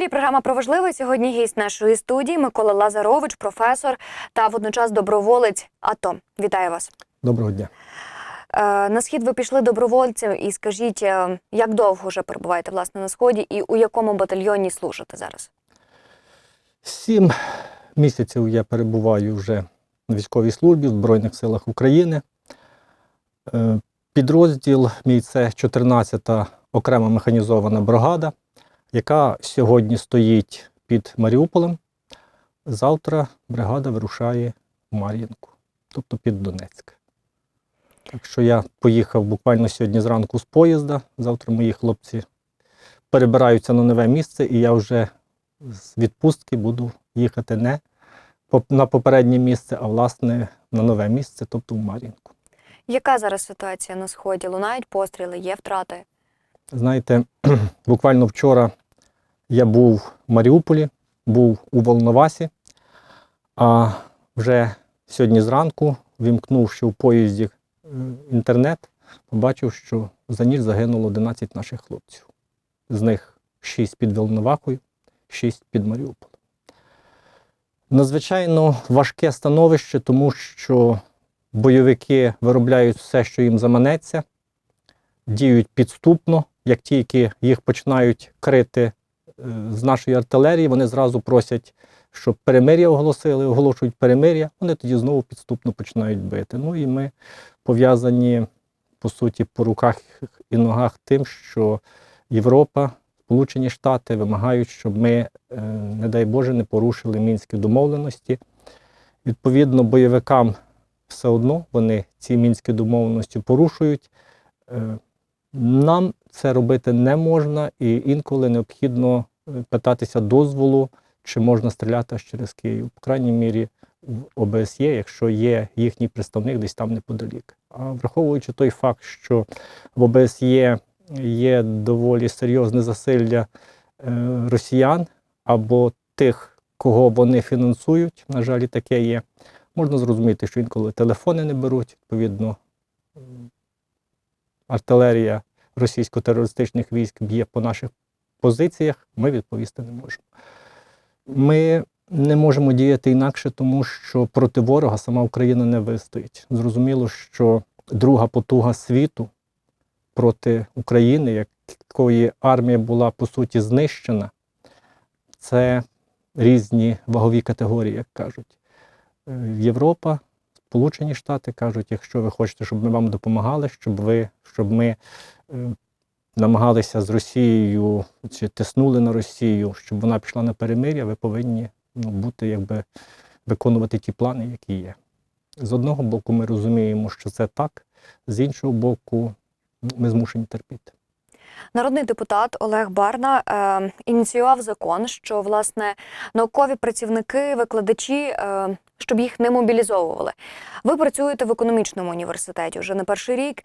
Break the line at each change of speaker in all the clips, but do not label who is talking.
ефірі програма про важливе. Сьогодні гість нашої студії Микола Лазарович, професор та водночас доброволець АТО. Вітаю вас.
Доброго дня.
Е, На схід ви пішли добровольцем і скажіть, е, як довго вже перебуваєте власне на сході і у якому батальйоні служите зараз?
Сім місяців я перебуваю вже на військовій службі в Збройних силах України. Е, Підрозділ мій це 14-та окрема механізована бригада, яка сьогодні стоїть під Маріуполем. Завтра бригада вирушає в Мар'їнку, тобто під Донецьк. Так що я поїхав буквально сьогодні зранку з поїзда. Завтра мої хлопці перебираються на нове місце, і я вже з відпустки буду їхати не на попереднє місце, а власне на нове місце, тобто в Мар'їнку.
Яка зараз ситуація на сході? Лунають постріли, є втрати?
Знаєте, буквально вчора я був в Маріуполі, був у Волновасі, а вже сьогодні зранку, вімкнувши в поїзді е, інтернет, побачив, що за ніч загинуло 11 наших хлопців. З них 6 під Волновахою, 6 під Маріуполем. Надзвичайно важке становище, тому що бойовики виробляють все, що їм заманеться, діють підступно. Як тільки їх починають крити з нашої артилерії, вони зразу просять, щоб перемир'я оголосили, оголошують перемир'я, вони тоді знову підступно починають бити. Ну і ми пов'язані, по суті, по руках і ногах тим, що Європа, Сполучені Штати вимагають, щоб ми, е, не дай Боже, не порушили мінські домовленості. Відповідно, бойовикам все одно вони ці мінські домовленості порушують. Е, Нам це робити не можна, і інколи необхідно е, питатися дозволу, чи можна стріляти аж через Київ. По крайній мірі, в ОБСЄ, якщо є їхній представник десь там неподалік. А враховуючи той факт, що в ОБСЄ є доволі серйозне засилля е, росіян або тих, кого вони фінансують, на жаль, таке є. Можна зрозуміти, що інколи телефони не беруть, відповідно, артилерія російсько-терористичних військ б'є по наших позиціях, ми відповісти не можемо. Ми не можемо діяти інакше, тому що проти ворога сама Україна не вистоїть. Зрозуміло, що друга потуга світу проти України, якої армія була по суті знищена, це різні вагові категорії, як кажуть. Е, Європа, Сполучені Штати кажуть, якщо ви хочете, щоб ми вам допомагали, щоб ви, щоб ми е, намагалися з Росією чи тиснули на Росію, щоб вона пішла на перемир'я, ви повинні ну, бути, якби виконувати ті плани, які є. З одного боку, ми розуміємо, що це так, з іншого боку, ми змушені терпіти.
Народний депутат Олег Барна е, ініціював закон, що власне наукові працівники, викладачі, е, щоб їх не мобілізовували. Ви працюєте в економічному університеті вже не перший рік.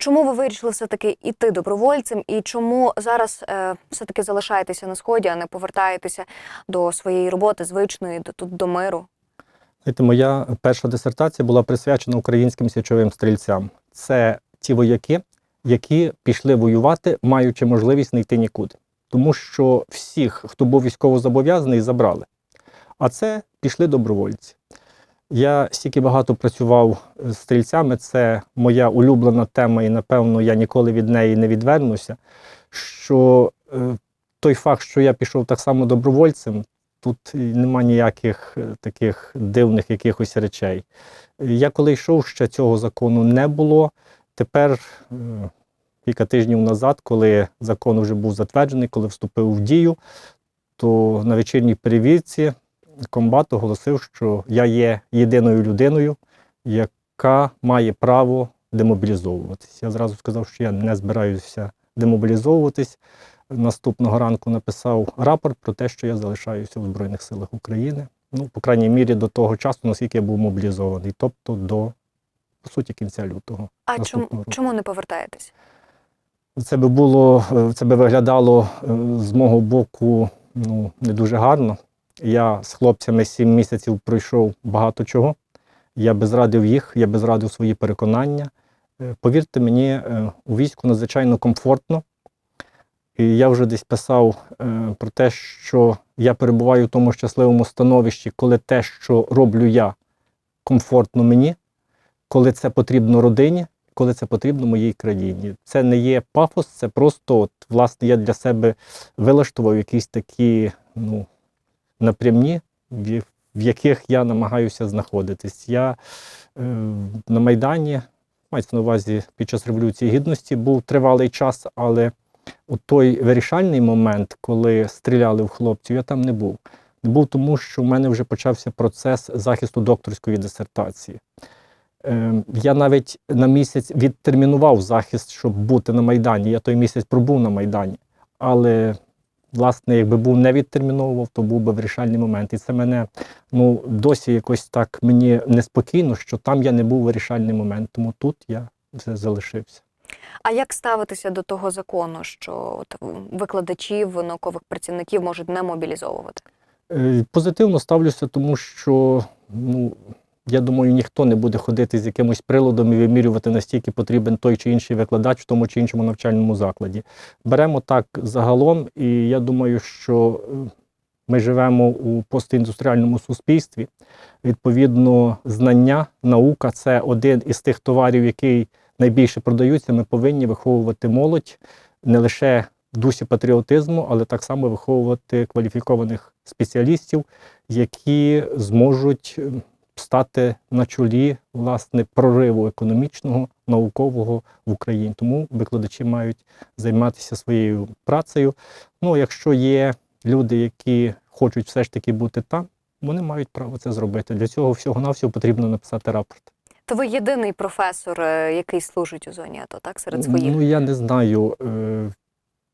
Чому ви вирішили все-таки йти добровольцем, і чому зараз е, все-таки залишаєтеся на сході, а не повертаєтеся до своєї роботи звичної, до тут до миру?
Знаєте, моя перша дисертація була присвячена українським січовим стрільцям. Це ті вояки, які пішли воювати, маючи можливість не йти нікуди. Тому що всіх, хто був військовозобов'язаний, забрали. А це пішли добровольці. Я стільки багато працював з стрільцями, це моя улюблена тема, і напевно я ніколи від неї не відвернуся. Що е, той факт, що я пішов так само добровольцем, тут нема ніяких е, таких дивних якихось речей. Я коли йшов, ще цього закону не було. Тепер, е, кілька тижнів назад, коли закон вже був затверджений, коли вступив в дію, то на вечірній перевірці комбат оголосив, що я є єдиною людиною, яка має право демобілізовуватись. Я зразу сказав, що я не збираюся демобілізовуватись. Наступного ранку написав рапорт про те, що я залишаюся в Збройних силах України. Ну, по крайній мірі, до того часу, наскільки я був мобілізований, тобто до, по суті, кінця лютого.
А чому,
року.
чому не повертаєтесь?
Це би було, е, це би виглядало е, з мого боку ну, не дуже гарно. Я з хлопцями сім місяців пройшов багато чого. Я би зрадив їх, я би зрадив свої переконання. Е, Повірте мені, е, у війську надзвичайно комфортно. І я вже десь писав е, про те, що я перебуваю в тому щасливому становищі, коли те, що роблю я, комфортно мені, коли це потрібно родині, коли це потрібно моїй країні. Це не є пафос, це просто, от, власне, я для себе вилаштував якісь такі ну, напрямні, в, яких я намагаюся знаходитись. Я е, на Майдані, мається на увазі під час Революції Гідності, був тривалий час, але у той вирішальний момент, коли стріляли в хлопців, я там не був. Не був тому, що в мене вже почався процес захисту докторської дисертації. Е, Я навіть на місяць відтермінував захист, щоб бути на Майдані. Я той місяць пробув на Майдані. Але, власне, якби був не відтерміновував, то був би вирішальний момент. І це мене ну, досі якось так мені неспокійно, що там я не був вирішальний момент. Тому тут я вже залишився.
А як ставитися до того закону, що от викладачів, наукових працівників можуть не мобілізовувати?
Е, Позитивно ставлюся, тому що ну, я думаю, ніхто не буде ходити з якимось приладом і вимірювати, настільки потрібен той чи інший викладач в тому чи іншому навчальному закладі. Беремо так загалом, і я думаю, що е, ми живемо у постіндустріальному суспільстві. Відповідно, знання, наука це один із тих товарів, який найбільше продаються. Ми повинні виховувати молодь не лише в дусі патріотизму, але так само виховувати кваліфікованих спеціалістів, які зможуть е, стати на чолі власне прориву економічного, наукового в Україні. Тому викладачі мають займатися своєю працею. Ну, якщо є люди, які хочуть все ж таки бути там, вони мають право це зробити. Для цього всього-навсього потрібно написати рапорт.
То ви єдиний професор, е, який служить у зоні АТО, так? Серед своїх?
Ну, я не знаю, е,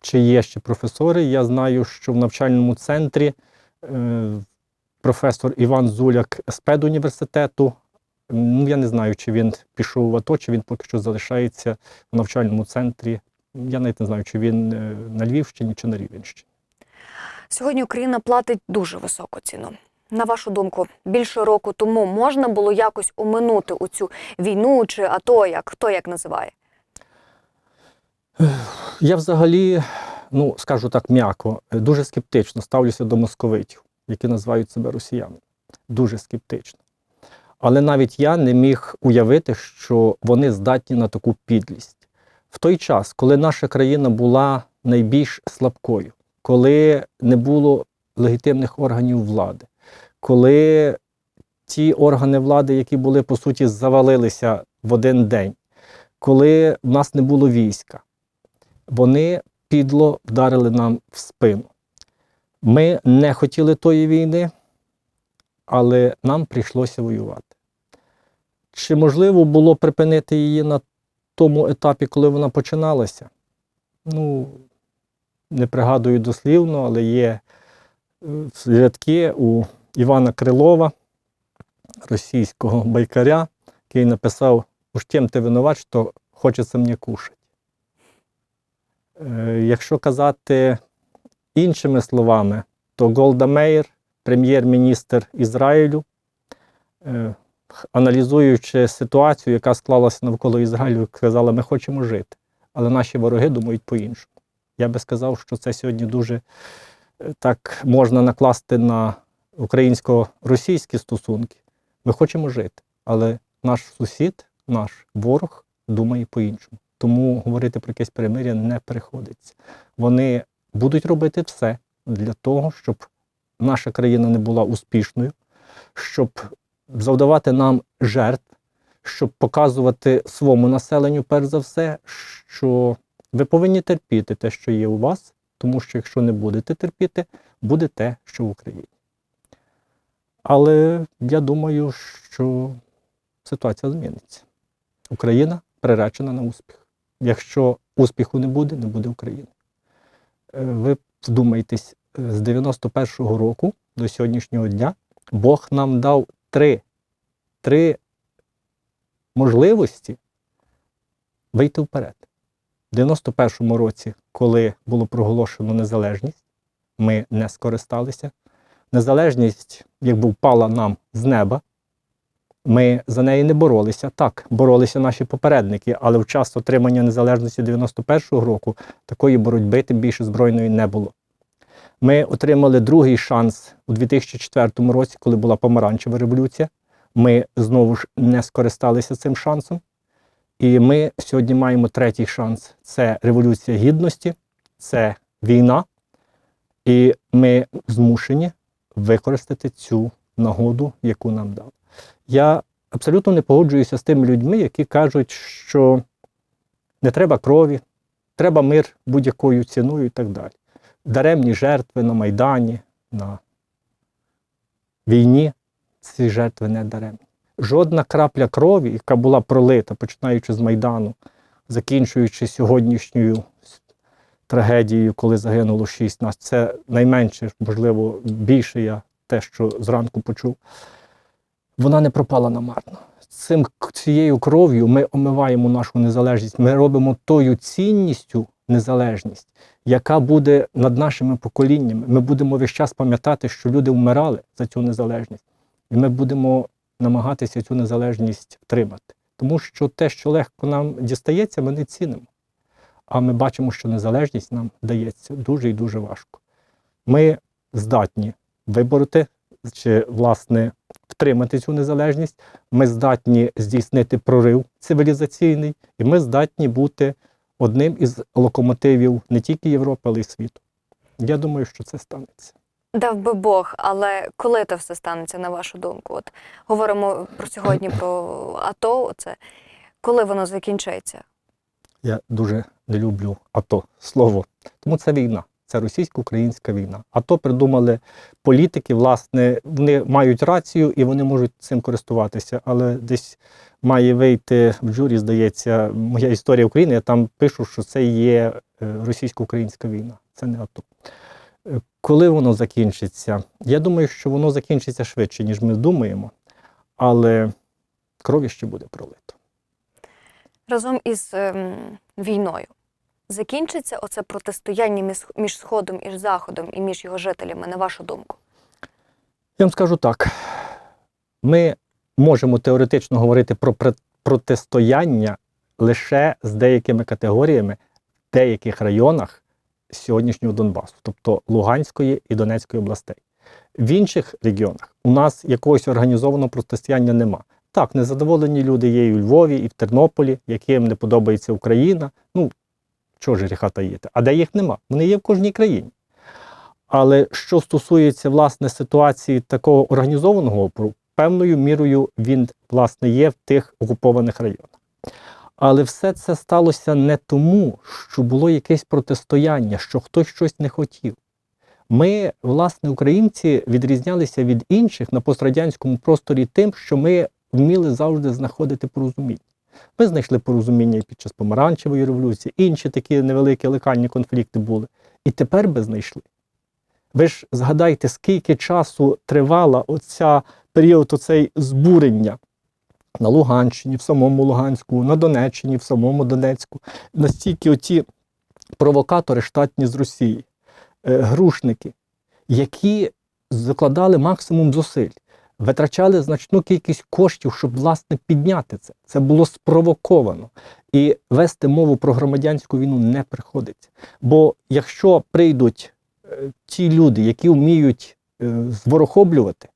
чи є ще професори. Я знаю, що в навчальному центрі е, професор Іван Зуляк з педуніверситету. Ну, я не знаю, чи він пішов в АТО, чи він поки що залишається в навчальному центрі. Я навіть не знаю, чи він е, на Львівщині, чи на Рівенщині.
Сьогодні Україна платить дуже високу ціну. На вашу думку, більше року тому можна було якось оминути у цю війну чи АТО, як хто як називає?
Я взагалі, ну скажу так м'яко, е, дуже скептично ставлюся до московитів, які називають себе росіянами. Дуже скептично. Але навіть я не міг уявити, що вони здатні на таку підлість. В той час, коли наша країна була найбільш слабкою, коли не було легітимних органів влади, коли ті органи влади, які були по суті завалилися в один день, коли в нас не було війська, вони підло вдарили нам в спину. Ми не хотіли тої війни, але нам прийшлося воювати. Чи можливо було припинити її на тому етапі, коли вона починалася? Ну, не пригадую дослівно, але є е, рядки у Івана Крилова, російського байкаря, який написав: «Уж тим ти винувач, що хочеться мені кушати. Е, Якщо казати іншими словами, то Голда Меїр, прем'єр-міністр Ізраїлю, е, аналізуючи ситуацію, яка склалася навколо Ізраїлю, сказала, ми хочемо жити, але наші вороги думають по-іншому. Я би сказав, що це сьогодні дуже е, так можна накласти на українсько-російські стосунки. Ми хочемо жити, але наш сусід, наш ворог думає по-іншому. Тому говорити про якесь перемир'я не приходиться. Вони будуть робити все для того, щоб наша країна не була успішною, щоб завдавати нам жертв, щоб показувати своєму населенню, перш за все, що ви повинні терпіти те, що є у вас, тому що якщо не будете терпіти, буде те, що в Україні. Але я думаю, що ситуація зміниться. Україна приречена на успіх. Якщо успіху не буде, не буде України. Ви вдумайтесь, з 91-го року до сьогоднішнього дня Бог нам дав три, три можливості вийти вперед. В 91-му році, коли було проголошено незалежність, ми не скористалися. Незалежність, якби впала нам з неба, Ми за неї не боролися. Так, боролися наші попередники, але в час отримання незалежності 91-го року такої боротьби тим більше збройної не було. Ми отримали другий шанс у 2004 році, коли була помаранчева революція. Ми знову ж не скористалися цим шансом. І ми сьогодні маємо третій шанс: це революція гідності, це війна. І ми змушені використати цю нагоду, яку нам дали. Я абсолютно не погоджуюся з тими людьми, які кажуть, що не треба крові, треба мир будь-якою ціною і так далі. Даремні жертви на Майдані, на війні, ці жертви не даремні. Жодна крапля крові, яка була пролита, починаючи з Майдану, закінчуючи сьогоднішньою трагедією, коли загинуло шість нас, це найменше, можливо, більше я те, що зранку почув, вона не пропала намарно. Цим, цією кров'ю ми омиваємо нашу незалежність. Ми робимо тою цінністю незалежність, яка буде над нашими поколіннями. Ми будемо весь час пам'ятати, що люди вмирали за цю незалежність, і ми будемо намагатися цю незалежність втримати. Тому що те, що легко нам дістається, ми не цінимо. А ми бачимо, що незалежність нам дається дуже і дуже важко. Ми здатні вибороти чи, власне, втримати цю незалежність. Ми здатні здійснити прорив цивілізаційний, і ми здатні бути одним із локомотивів не тільки Європи, але й світу. Я думаю, що це станеться.
Дав би Бог, але коли це все станеться, на вашу думку? От говоримо про сьогодні про АТО. Це коли воно закінчиться?
Я дуже не люблю АТО слово. Тому це війна, це російсько-українська війна. АТО придумали політики, власне, вони мають рацію і вони можуть цим користуватися. Але десь має вийти в джурі, здається, моя історія України. Я там пишу, що це є е, російсько-українська війна. Це не АТО. Е, Коли воно закінчиться? Я думаю, що воно закінчиться швидше, ніж ми думаємо, але крові ще буде пролито.
Разом із ем, війною закінчиться оце протистояння між, Сходом і Заходом і між його жителями, на вашу думку?
Я вам скажу так: ми можемо теоретично говорити про протистояння лише з деякими категоріями в деяких районах сьогоднішнього Донбасу, тобто Луганської і Донецької областей. В інших регіонах у нас якогось організованого протистояння нема. Так, незадоволені люди є і у Львові, і в Тернополі, яким не подобається Україна. Ну, чого ж гріха таїти? А де їх нема? Вони є в кожній країні. Але що стосується власне ситуації такого організованого опору, певною мірою він власне є в тих окупованих районах. Але все це сталося не тому, що було якесь протистояння, що хтось щось не хотів. Ми, власне, українці, відрізнялися від інших на пострадянському просторі тим, що ми вміли завжди знаходити порозуміння. Ми знайшли порозуміння під час помаранчевої революції, інші такі невеликі локальні конфлікти були. І тепер би знайшли. Ви ж згадайте, скільки часу тривала оця період оцей збурення на Луганщині, в самому Луганську, на Донеччині, в самому Донецьку. Настільки оті провокатори штатні з Росії, е, грушники, які закладали максимум зусиль, витрачали значну кількість коштів, щоб власне підняти це. Це було спровоковано. І вести мову про громадянську війну не приходиться. Бо якщо прийдуть е, ті люди, які вміють е, зворохоблювати,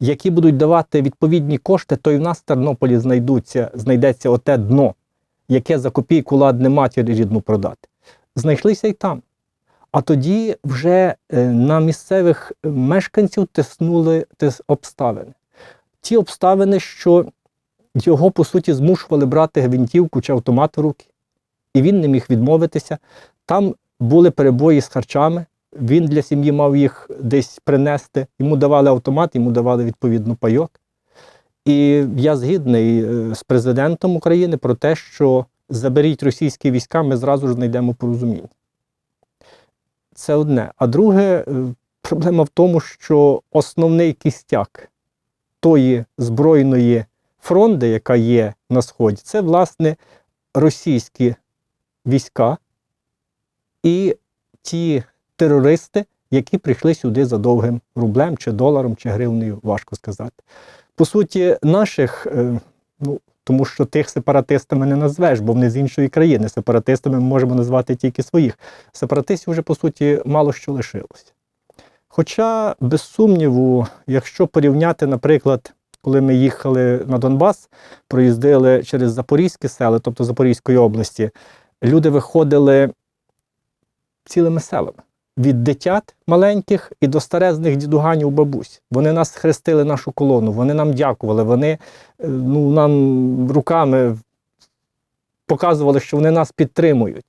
які будуть давати відповідні кошти, то і в нас в Тернополі знайдуться, знайдеться оте дно, яке за копійку ладне матері рідну продати. Знайшлися й там. А тоді вже е, на місцевих мешканців тиснули тис обставини. Ті обставини, що його, по суті, змушували брати гвинтівку чи автомат в руки, і він не міг відмовитися. Там були перебої з харчами, він для сім'ї мав їх десь принести. Йому давали автомат, йому давали відповідно пайок. І я згідний е, з президентом України про те, що заберіть російські війська, ми зразу ж знайдемо порозуміння. Це одне. А друге, е, проблема в тому, що основний кістяк тої збройної фронти, яка є на Сході, це, власне, російські війська і ті терористи, які прийшли сюди за довгим рублем, чи доларом, чи гривнею, важко сказати. По суті, наших, е, тому що тих сепаратистами не назвеш, бо вони з іншої країни. Сепаратистами ми можемо назвати тільки своїх. Сепаратистів вже, по суті, мало що лишилося. Хоча, без сумніву, якщо порівняти, наприклад, коли ми їхали на Донбас, проїздили через Запорізькі села, тобто Запорізької області, люди виходили цілими селами. Від дитят маленьких і до старезних дідуганів бабусь. Вони нас хрестили нашу колону, вони нам дякували, вони е, ну, нам руками показували, що вони нас підтримують.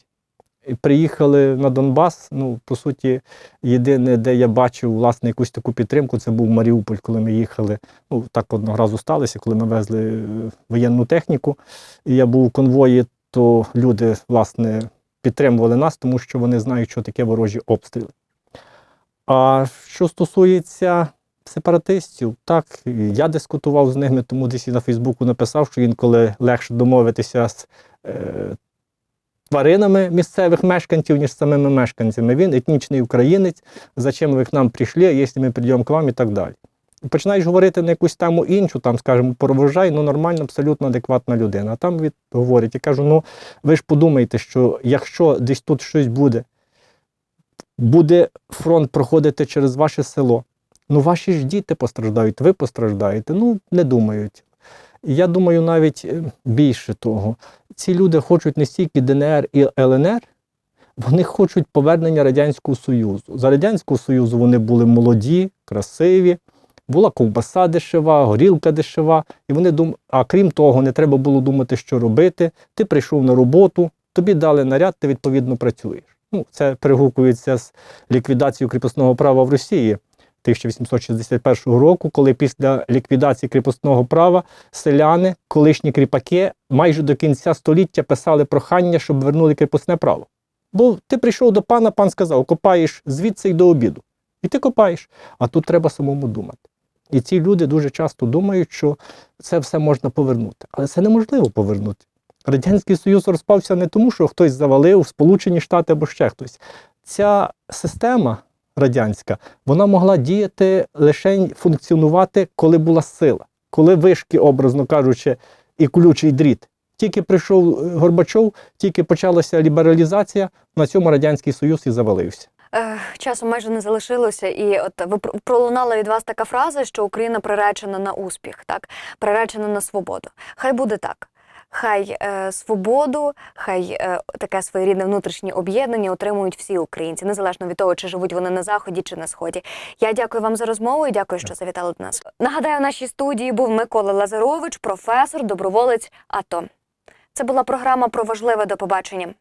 І приїхали на Донбас. Ну, по суті, єдине, де я бачив власне якусь таку підтримку, це був Маріуполь, коли ми їхали. Ну, так одного разу сталося, коли ми везли е, воєнну техніку. І я був у конвої, то люди, власне, підтримували нас, тому що вони знають, що таке ворожі обстріли. А що стосується сепаратистів, так, я дискутував з ними, тому десь і на Фейсбуку написав, що інколи легше домовитися з е, тваринами місцевих мешканців, ніж з самими мешканцями. Він етнічний українець, зачем ви к нам прийшли, якщо ми прийдемо к вам і так далі. Починаєш говорити на якусь тему іншу, там, скажімо, про врожай, ну нормальна, абсолютно адекватна людина. А там від, говорять, я кажу, ну ви ж подумайте, що якщо десь тут щось буде, буде фронт проходити через ваше село, ну ваші ж діти постраждають, ви постраждаєте. Ну, не думають. Я думаю, навіть е, більше того, ці люди хочуть не стільки ДНР і ЛНР, вони хочуть повернення Радянського Союзу. За Радянського Союзу вони були молоді, красиві, була ковбаса дешева, горілка дешева, і вони дум... а крім того, не треба було думати, що робити. Ти прийшов на роботу, тобі дали наряд, ти відповідно працюєш. Ну, це перегукується з ліквідацією кріпосного права в Росії 1861 року, коли після ліквідації кріпосного права селяни, колишні кріпаки, майже до кінця століття писали прохання, щоб вернули кріпосне право. Бо ти прийшов до пана, пан сказав, копаєш звідси й до обіду. І ти копаєш. А тут треба самому думати. І ці люди дуже часто думають, що це все можна повернути. Але це неможливо повернути. Радянський Союз розпався не тому, що хтось завалив Сполучені Штати або ще хтось. Ця система радянська, вона могла діяти лише функціонувати, коли була сила, коли вишки, образно кажучи, і колючий дріт. Тільки прийшов Горбачов, тільки почалася лібералізація, на цьому Радянський Союз і завалився.
Е, Часу майже не залишилося, і от ви пр- пролунала від вас така фраза, що Україна приречена на успіх, так приречена на свободу. Хай буде так. Хай е, свободу, хай е, таке своєрідне внутрішнє об'єднання отримують всі українці, незалежно від того, чи живуть вони на заході чи на сході. Я дякую вам за розмову і дякую, що завітали до нас. Нагадаю, в нашій студії був Микола Лазарович, професор, доброволець АТО. Це була програма про важливе до побачення.